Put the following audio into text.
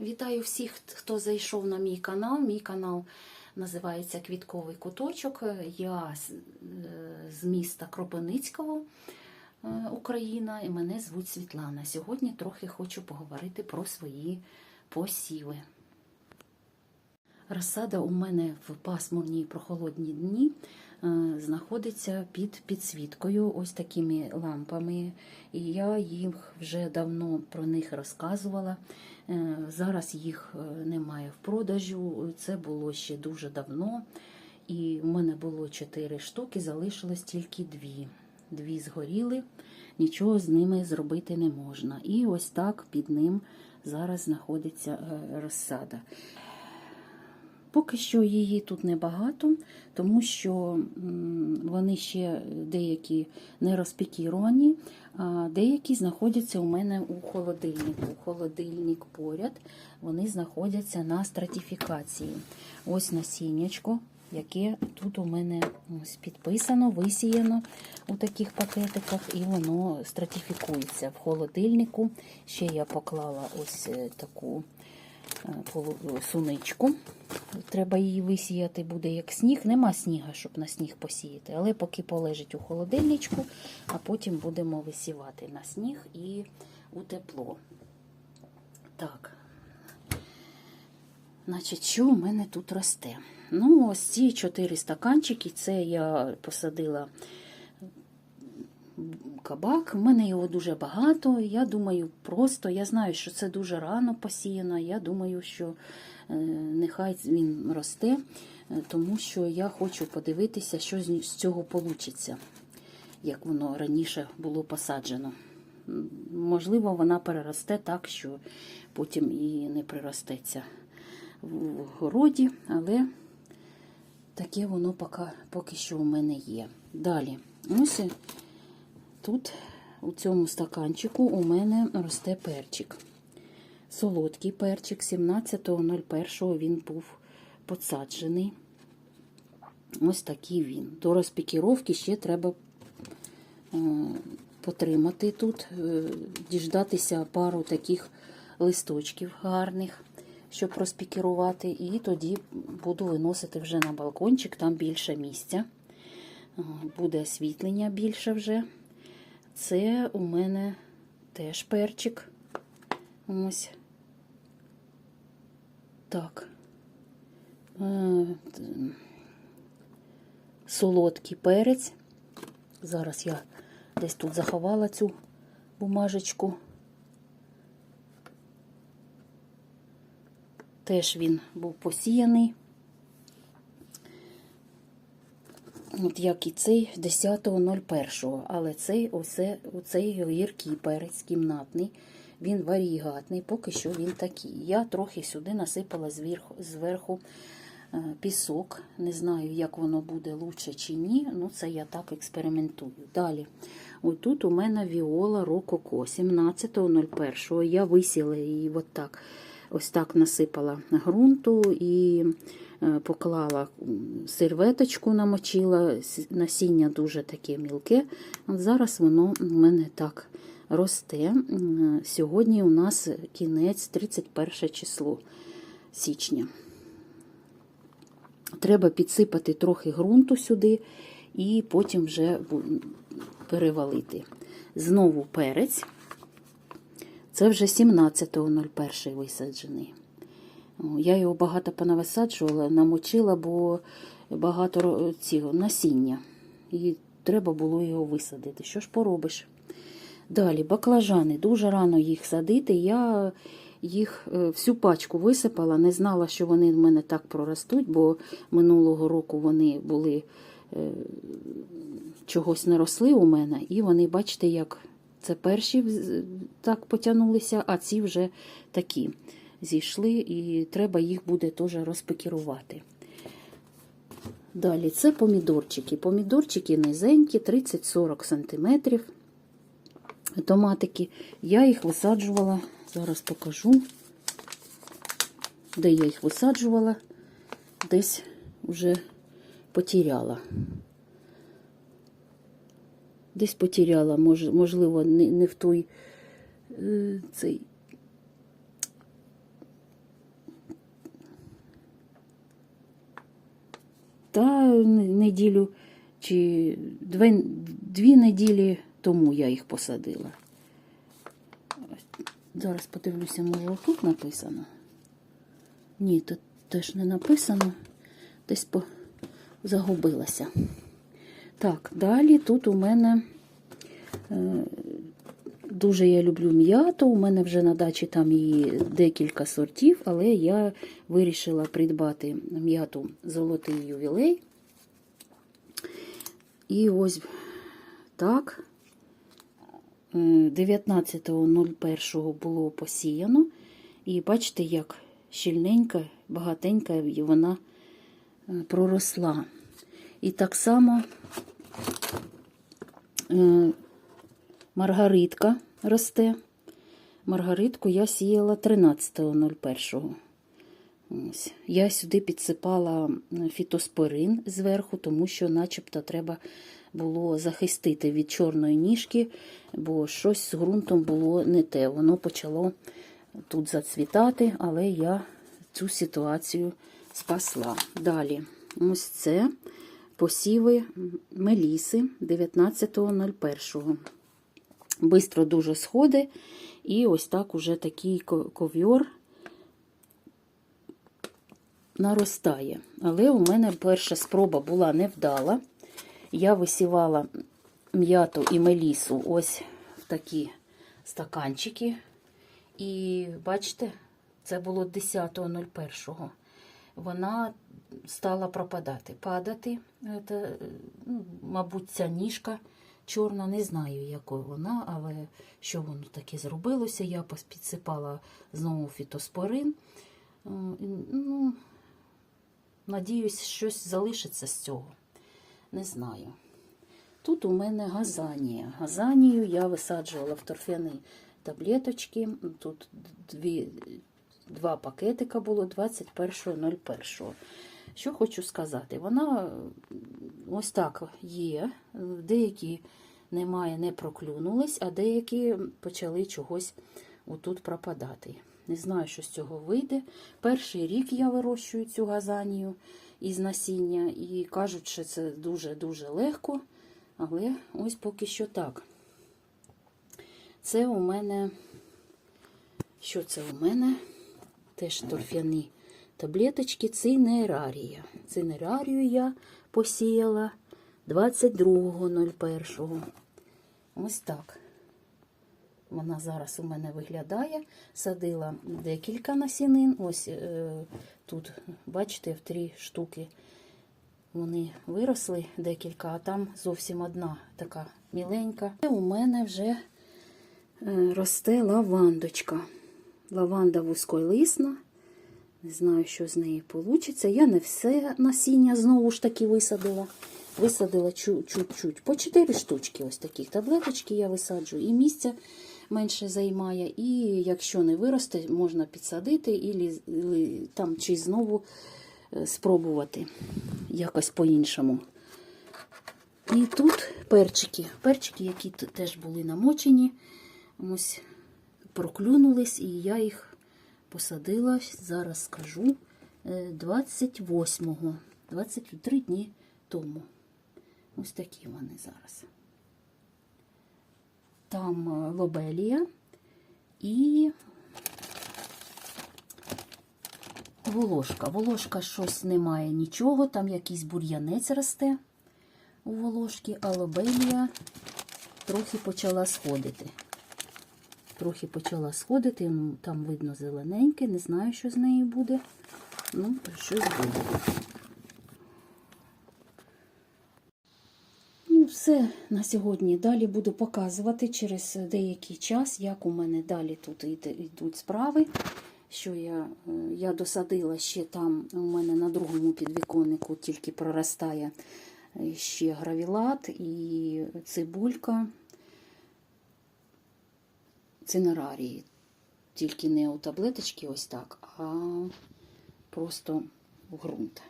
Вітаю всіх, хто зайшов на мій канал. Мій канал називається Квітковий куточок. Я з, е, міста Кропивницького, е, Україна, і мене звуть Світлана. Сьогодні трохи хочу поговорити про свої посіви. Розсада у мене в пасмурні прохолодні дні е, знаходиться під підсвіткою, ось такими лампами. І я їх вже давно про них розказувала. Е, Зараз їх е, немає в продажу. Це було ще дуже давно. І в мене було чотири штуки, залишилось тільки дві. Дві згоріли, нічого з ними зробити не можна. І ось так під ним зараз знаходиться розсада. Поки що її тут небагато, тому що вони ще деякі не розпікіровані, а деякі знаходяться у мене у холодильнику. Холодильник поряд, вони знаходяться на стратифікації. Ось насіннячко, яке тут у мене ось підписано, висіяно у таких пакетиках, і воно стратифікується в холодильнику. Ще я поклала ось е, таку суничку. Треба її висіяти, буде як сніг. Нема сніга, щоб на сніг посіяти. Але поки полежить у холодильничку, а потім будемо висівати на сніг і у тепло. Так. Значить, що у мене тут росте? Ну, ось ці чотири стаканчики. Це я посадила кабак. У мене його дуже багато. Я думаю, просто я знаю, що це дуже рано посіяно. Я думаю, що е, нехай він росте, е, тому що я хочу подивитися, що з цього вийде, як воно раніше було посаджено. Можливо, вона переросте так, що потім і не приростеться в городі, але таке воно поки, поки що у мене є. Далі, ось тут у цьому стаканчику у мене росте перчик. Солодкий перчик 17.01 він був посаджений. Ось такий він. До розпікіровки ще треба е, потримати тут, е, діждатися пару таких листочків гарних, щоб розпікірувати. І тоді буду виносити вже на балкончик, там більше місця. Е, Буде освітлення більше вже. Це у мене теж перчик. Ось. Так. Е, Солодкий перець. Зараз я десь тут заховала цю бумажечку. Теж він був посіяний. От як і цей 10.01. Але цей оце, оцей гіркий перець кімнатний, він варігатний, поки що він такий. Я трохи сюди насипала зверху, зверху е, пісок. Не знаю, як воно буде лучше чи ні. Ну, це я так експериментую. Далі. Ось тут у мене віола рококо 17.01. Я висіла її от. Ось так насипала ґрунту і поклала серветочку, намочила, насіння дуже таке мілке. Зараз воно у мене так росте. Сьогодні у нас кінець 31 число січня. Треба підсипати трохи ґрунту сюди і потім вже перевалити. Знову перець. Це вже 17.01 висаджений. О, Я його багато понависаджувала, намочила, бо багато цього насіння. І треба було його висадити. Що ж поробиш? Далі, баклажани. Дуже рано їх садити. Я їх е, всю пачку висипала, не знала, що вони в мене так проростуть, бо минулого року вони були е, чогось не росли у мене, і вони, бачите, як це перші так потягнулися, а ці вже такі зійшли, і треба їх буде теж розпекірувати. Далі це помідорчики. Помідорчики низенькі, 30-40 см. Томатики. Я їх висаджувала, зараз покажу, де я їх висаджувала, десь вже потеряла. Десь потеряла, можливо, не, не в той е, цей не- неділю чи дві, дві неділі тому я їх посадила. Зараз подивлюся, може тут написано. Ні, тут теж не написано. Десь по... загубилася. Так, далі тут у мене е, дуже я люблю м'яту. У мене вже на дачі там її декілька сортів, але я вирішила придбати м'яту золотий ювілей. І ось так. Е, 19.01 було посіяно. І бачите, як щільненька, багатенька вона е, проросла. І так само е, маргаритка росте. Маргаритку я сіяла 13.01. Ось. Я сюди підсипала фітоспорин зверху, тому що начебто треба було захистити від чорної ніжки, бо щось з ґрунтом було не те. Воно почало тут зацвітати, але я цю ситуацію спасла. Далі, ось це посіви меліси 19.01. Бистро дуже сходи, і ось так уже такий ко- ковьор наростає. Але у мене перша спроба була невдала. Я висівала м'яту і мелісу ось в такі стаканчики. І бачите, це було 10.01. Вона стала пропадати, падати. Це, ну, мабуть, ця ніжка чорна, не знаю, якою вона, але що воно таке зробилося. Я підсипала знову фітоспорин. Е, Ну, надіюсь, щось залишиться з цього. Не знаю. Тут у мене газанія. Газанію я висаджувала в торфяні таблеточки. Тут дві, два пакетика було 21.01. Що хочу сказати, вона ось так є. Деякі немає, не проклюнулись, а деякі почали чогось отут пропадати. Не знаю, що з цього вийде. Перший рік я вирощую цю газанію із насіння і кажуть, що це дуже-дуже легко. Але ось поки що так. Це у мене, що це у мене? Теж торфяні таблеточки цинерарія. Цинерарію я посіяла 22.01. Ось так. Вона зараз у мене виглядає. Садила декілька насінин. Ось е, тут, бачите, в три штуки вони виросли декілька, а там зовсім одна така міленька. І У мене вже е, росте лавандочка. Лаванда вузьколисна. Не знаю, що з неї вийде. Я не все насіння знову ж таки висадила. Висадила чу- чуть-чуть. По 4 штучки ось таких таблеточки я висаджу. І місця менше займає. І якщо не виросте, можна підсадити і там чи знову е, спробувати якось по-іншому. І тут перчики. Перчики, які теж були намочені, ось проклюнулись, і я їх посадила, зараз скажу, е, 28-го, 23 дні тому. Ось такі вони зараз. Там е, лобелія і волошка. Волошка щось немає нічого, там якийсь бур'янець росте у волошки, а лобелія трохи почала сходити. Трохи почала сходити, там видно зелененьке, не знаю, що з нею буде. Ну, щось буде. Ну, все на сьогодні. Далі буду показувати через деякий час, як у мене далі тут йдуть справи. Що я, е, я досадила ще там, у мене на другому підвіконнику тільки проростає е, ще гравілат і цибулька цинерарії. Тільки не у таблеточки ось так, а просто в ґрунт.